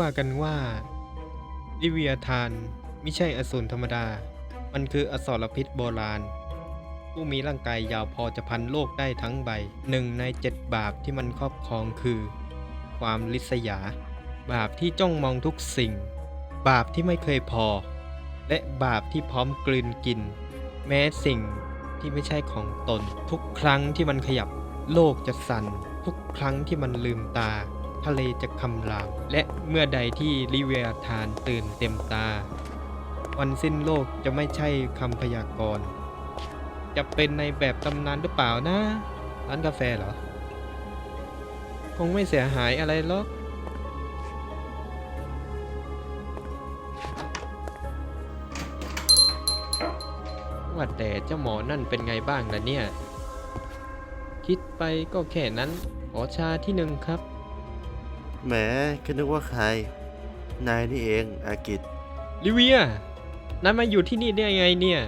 ว่ากันว่า ลิเวียทานไม่ใช่อสูรธรรมดา มันคืออสรพิษโบราณ ผู้มีร่างกายยาวพอจะพันโลกได้ทั้งใบหนึ่งในเจ็ดบาปที่มันครอบครองคือ ความลิษยา บาปที่จ้องมองทุกสิ่ง บาปที่ไม่เคยพอ และบาปที่พร้อมกลืนกิน แม้สิ่งที่ไม่ใช่ของตน ทุกครั้งที่มันขยับ โลกจะสั่นทุกครั้งที่มันลืมตา ทะเลจะคำราม และเมื่อใดที่ลิเวียทานตื่นเต็มตา วันสิ้นโลกจะไม่ใช่คำพยากรณ์ จะเป็นในแบบตำนานหรือเปล่านะ ร้านกาแฟเหรอ คงไม่เสียหายอะไรหรอกว่าแต่เจ้าหมอนั่นเป็นไงบ้างล่ะเนี่ย คิดไปก็แค่นั้น ขอชาที่หนึ่งครับ แหมคิดนึกว่าใคร นายนี่เองอากิตลิเวียนายมาอยู่ที่นี่ได้ยังไงเนี่ย